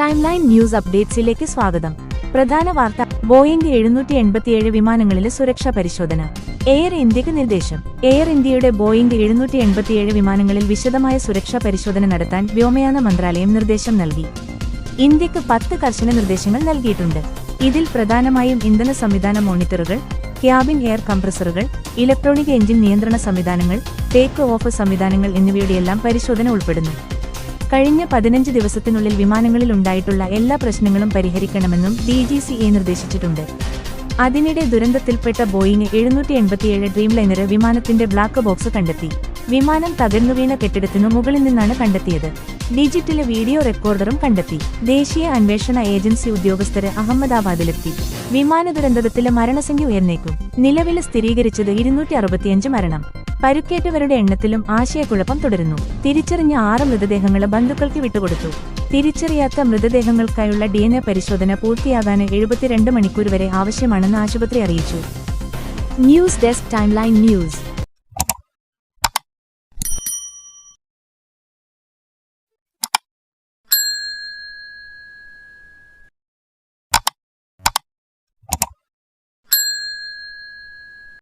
Time line news അപ്ഡേറ്റ്സിലേക്ക് സ്വാഗതം. പ്രധാന വാർത്ത ബോയിംഗ് എഴുന്നൂറ്റി എൺപത്തിയേഴ് വിമാനങ്ങളിലെ സുരക്ഷാ പരിശോധന. എയർ ഇന്ത്യയ്ക്ക് നിർദ്ദേശം എയർ ഇന്ത്യയുടെ ബോയിംഗ് എഴുന്നൂറ്റി എൺപത്തിയേഴ് വിമാനങ്ങളിൽ വിശദമായ സുരക്ഷാ പരിശോധന നടത്താൻ വ്യോമയാന മന്ത്രാലയം നിർദ്ദേശം നൽകി. ഇന്ത്യയ്ക്ക് പത്ത് കർശന നിർദ്ദേശങ്ങൾ നൽകിയിട്ടുണ്ട്. ഇതിൽ പ്രധാനമായും ഇന്ധന സംവിധാന മോണിറ്ററുകൾ ക്യാബിൻ എയർ കംപ്രസറുകൾ ഇലക്ട്രോണിക് എഞ്ചിൻ നിയന്ത്രണ സംവിധാനങ്ങൾ ടേക്ക് ഓഫ് സംവിധാനങ്ങൾ എന്നിവയുടെയെല്ലാം പരിശോധന ഉൾപ്പെടുന്നു. കഴിഞ്ഞ പതിനഞ്ച് ദിവസത്തിനുള്ളിൽ വിമാനങ്ങളിൽ ഉണ്ടായിട്ടുള്ള എല്ലാ പ്രശ്നങ്ങളും പരിഹരിക്കണമെന്നും ഡി ജി സി എ നിർദ്ദേശിച്ചിട്ടുണ്ട്. അതിനിടെ ദുരന്തത്തിൽപ്പെട്ട ബോയിങ് എഴുന്നൂറ്റി എൺപത്തിയേഴ് ഡ്രീം ലൈനർ വിമാനത്തിന്റെ ബ്ലാക്ക് ബോക്സ് കണ്ടെത്തി. വിമാനം തകർന്നു വീണ കെട്ടിടത്തിനു മുകളിൽ നിന്നാണ് കണ്ടെത്തിയത്. ഡിജിറ്റൽ വീഡിയോ റെക്കോർഡറും കണ്ടെത്തി. ദേശീയ അന്വേഷണ ഏജൻസി ഉദ്യോഗസ്ഥര് അഹമ്മദാബാദിലെത്തി. വിമാന ദുരന്തത്തിലെ മരണസംഖ്യ ഉയർന്നേക്കും. നിലവിൽ സ്ഥിരീകരിച്ചത് ഇരുന്നൂറ്റി മരണം. പരുക്കേറ്റവരുടെ എണ്ണത്തിലും ആശയക്കുഴപ്പം തുടരുന്നു. തിരിച്ചറിഞ്ഞ ആറ് മൃതദേഹങ്ങൾ ബന്ധുക്കൾക്ക് വിട്ടുകൊടുത്തു. തിരിച്ചറിയാത്ത മൃതദേഹങ്ങൾക്കായുള്ള ഡി എൻ എ പരിശോധന പൂർത്തിയാകാൻ എഴുപത്തിരണ്ട് മണിക്കൂർ വരെ ആവശ്യമാണെന്ന് ആശുപത്രി അറിയിച്ചു. News desk timeline news.